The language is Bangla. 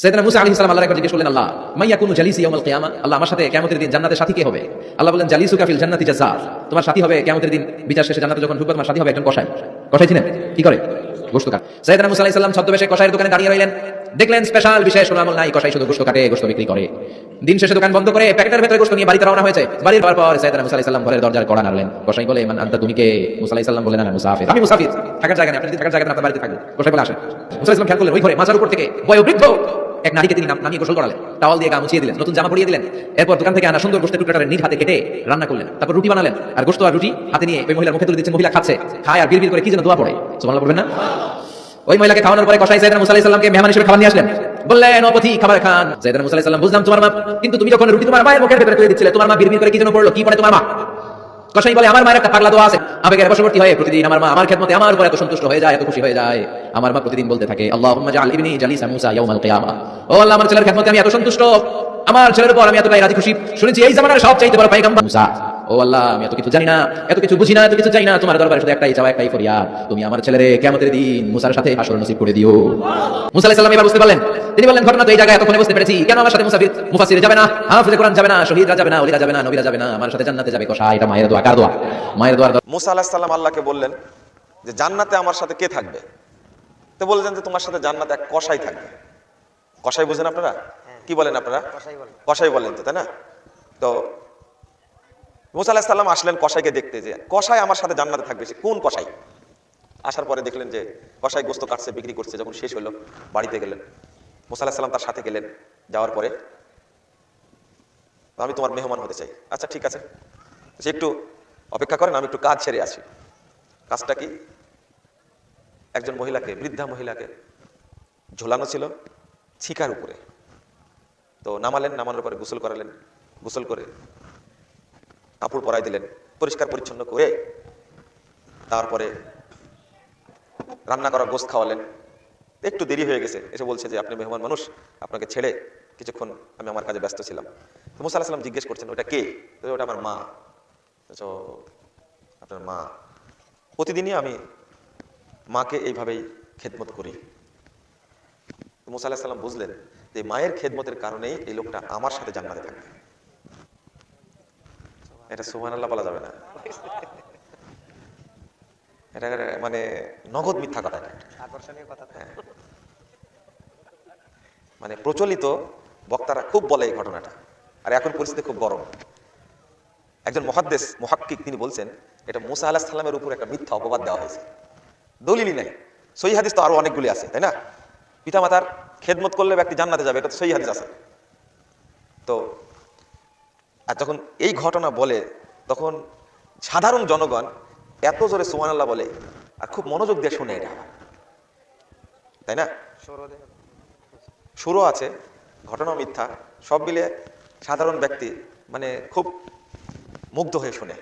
সাইয়েদনা মুসা আলাইহিস সালাম আল্লাহর একবার জিজ্ঞেস করলেন, আল্লাহ মাইয়া কুনু জালিসি ইয়াউমাল কিয়ামা আল্লাহ, আমার সাথে কিয়ামতের দিন জান্নাতের সাথী কে হবে? আল্লাহ বললেন, জালিসুকা ফিল জান্নাতি জাযার তোমার সাথী হবে কিয়ামতের দিন বিচার শেষে জান্নাতে যখন ঢুকবে, তোমার সাথী হবে একজন কসাই। কসাই ছিলেন কি করে? গোশত কাট মুসা ছদ্মবেশে কসাইয়ের দোকানে দাঁড়িয়ে রইলেন। দেখলেন, স্পেশাল আমল নাই, কসাই শুধু গোশত কাটে গোশত বিক্রি করে। দিন শেষে দোকান বন্ধ করে প্যাকেটের ভেতরে গোশত নিয়ে বাড়িতে রওনা হয়েছে। বাড়ি পর সাইয়েদনা মুসা আলাইহিস ঘরের দরজার কড়া নাড়লেন। কসাই বলে মান আনতা, তুমি কে? মুসা বললেন, আমি মুসাফির। আমি মুসাফির। থাকার জায়গা নেই, আপনি থাকার জায়গা আপনার বাড়িতে কসাই বলে মুসা খেয়াল করলেন, ওই ঘরে উপর থেকে বয়োবৃদ্ধ এক নারীকে তিনি নাম- নামিয়ে গোসল করালেন, টাওয়াল দিয়ে গা মুছিয়ে দিলেন, নতুন জামা পরিয়ে দিলেন। এরপর দোকান থেকে আনা সুন্দর গোষ্ঠের টুকরাটা নিজ হাতে কেটে রান্না করলেন। তারপর রুটি বানালেন। আর গোস্ত আর রুটি হাতে নিয়ে ওই মহিলার মুখে তুলে দিচ্ছেন মহিলা খাচ্ছে। খায় আর বিড়বিড় করে কি যেন দোয়া পড়ে। সুবহানাল্লাহ বলবেন না? ওই মহিলাকে খাওয়ানোর পরে কসাই সাইয়েদনা মুসা আলাইহিস মেহমান হিসেবে খাবার নিয়ে আসলেন। বললেন অপথি খাবার খান। সাইয়েদনা মুসা আলাইহিস বুঝলাম তোমার মা, কিন্তু তুমি যখন রুটি তোমার মায়ের মুখের ভেতরে তুলে দিচ্ছিলে, তোমার মা বিড়বিড় করে কি যেন পড়ল কি পড়ে তোমার মা? কসাই বলে, আমার মায়ের একটা পাগলা দোয়া আছে। আবেগের বশবর্তী হয়ে প্রতিদিন আমার মা আমার খেদমতে আমার উপর এত সন্তুষ্ট হয়ে যায়, এত খুশি হয়ে যায়। আমার মা প্রতিদিন বলতে থাকে, আল্লাহুম্মা জাআল ইবনি জালিসা মুসা ইয়াউমাল কিয়ামা। ও আল্লাহ, আমার ছেলের খেদমতে আমি এত সন্তুষ্ট। আমার ছেলের উপর আমি এতটাই রাজি খুশি। শুনেছি, এই জামানার সব চাইতে বড় পাইগাম্বর মুসা। ও আল্লাহ আমি এত কিছু জানি না এত কিছু বুঝি না এত কিছু চাই না তোমার দরবারে শুধু একটাই চাওয়া একটাই ফরিয়াদ তুমি আমার ছেলেরে কিয়ামতের দিন মুসার সাথে হাসর নসিব করে দিও। মুসা আলাইহিস সালাম এবার বুঝতে পারলেন তিনি বললেন ঘটনা তো এই জায়গায় এতক্ষণে বুঝতে পেরেছি কেন আমার সাথে মুসাফির মুফাসির যাবে না হাফিজে কোরআন যাবে না শহীদরা যাবে না ওলিরা যাবে না নবীরা যাবে না আমার সাথে জান্নাতে যাবে কষা এটা মায়ের দোয়া কার দোয়া? মায়ের দোয়া। মুসা আলাহিসাল্লাম আল্লাহকে বললেন যে জান্নাতে আমার সাথে কে থাকবে? তো বললেন যে তোমার সাথে জান্নাতে এক কসাই থাকবে। কসাই বুঝেন আপনারা? কি বলেন আপনারা? কসাই বলেন তো তাই না? তো মুসা আসলেন কসাইকে দেখতে যে, কসাই আমার সাথে জান্নাতে থাকবে। সে, কোন কসাই? আসার পরে দেখলেন যে, কসাই গোস্ত কাটছে, বিক্রি করছে, যখন শেষ হলো, বাড়িতে গেলেন। মুসা আলাহিসাল্লাম তার সাথে গেলেন। যাওয়ার পরে, আমি তোমার মেহমান হতে চাই। আচ্ছা ঠিক আছে। সে একটু অপেক্ষা করেন, আমি একটু কাজ ছেড়ে আসি। কাজটা কি? একজন মহিলাকে, বৃদ্ধা মহিলাকে ঝোলানো ছিল ছিকার উপরে। তো নামালেন, নামানোর পরে গোসল করালেন। গোসল করে কাপড় পরাই দিলেন, পরিষ্কার পরিচ্ছন্ন করে তারপরে রান্না করা গোস্ত খাওয়ালেন। একটু দেরি হয়ে গেছে, এসে বলছে যে, আপনি মেহমান মানুষ, আপনাকে ছেড়ে কিছুক্ষণ আমি আমার কাজে ব্যস্ত ছিলাম। তো মুসা আলাহিসাল্লাম জিজ্ঞেস করছেন, ওটা কে? তো ওটা আমার মা। তো আপনার মা। প্রতিদিনই আমি মাকে এইভাবেই খেদমত করি। মুসা আলাহিসাল্লাম বুঝলেন যে, মায়ের খেদমতের কারণেই এই লোকটা আমার সাথে জান্নাতে থাকবে এটা সুহান আল্লাহ বলা যাবে না। এটা মানে নগদ মিথ্যা কথা আকর্ষণীয় কথা হ্যাঁ। মানে প্রচলিত বক্তারা খুব বলে এই ঘটনাটা। আর এখন পরিস্থিতি খুব গরম। একজন মহাদ্দেশ মহাক্কিক তিনি বলছেন এটা মুসা আলাহ সাল্লামের উপর একটা মিথ্যা অপবাদ দেওয়া হয়েছে। দলিলই নাই। সই হাদিস তো আরও অনেকগুলি আছে তাই না? পিতামাতার খেদমত করলে ব্যক্তি জান্নাতে যাবে এটা তো সই হাদিস আছে। তো আর যখন এই ঘটনা বলে, তখন সাধারণ জনগণ এত জোরে সুমান আল্লাহ বলে, আর খুব মনোযোগ দিয়ে শুনে এটা। তাই না? সুরও আছে, ঘটনা মিথ্যা, সব মিলে সাধারণ ব্যক্তি মানে খুব মুগ্ধ হয়ে শুনে।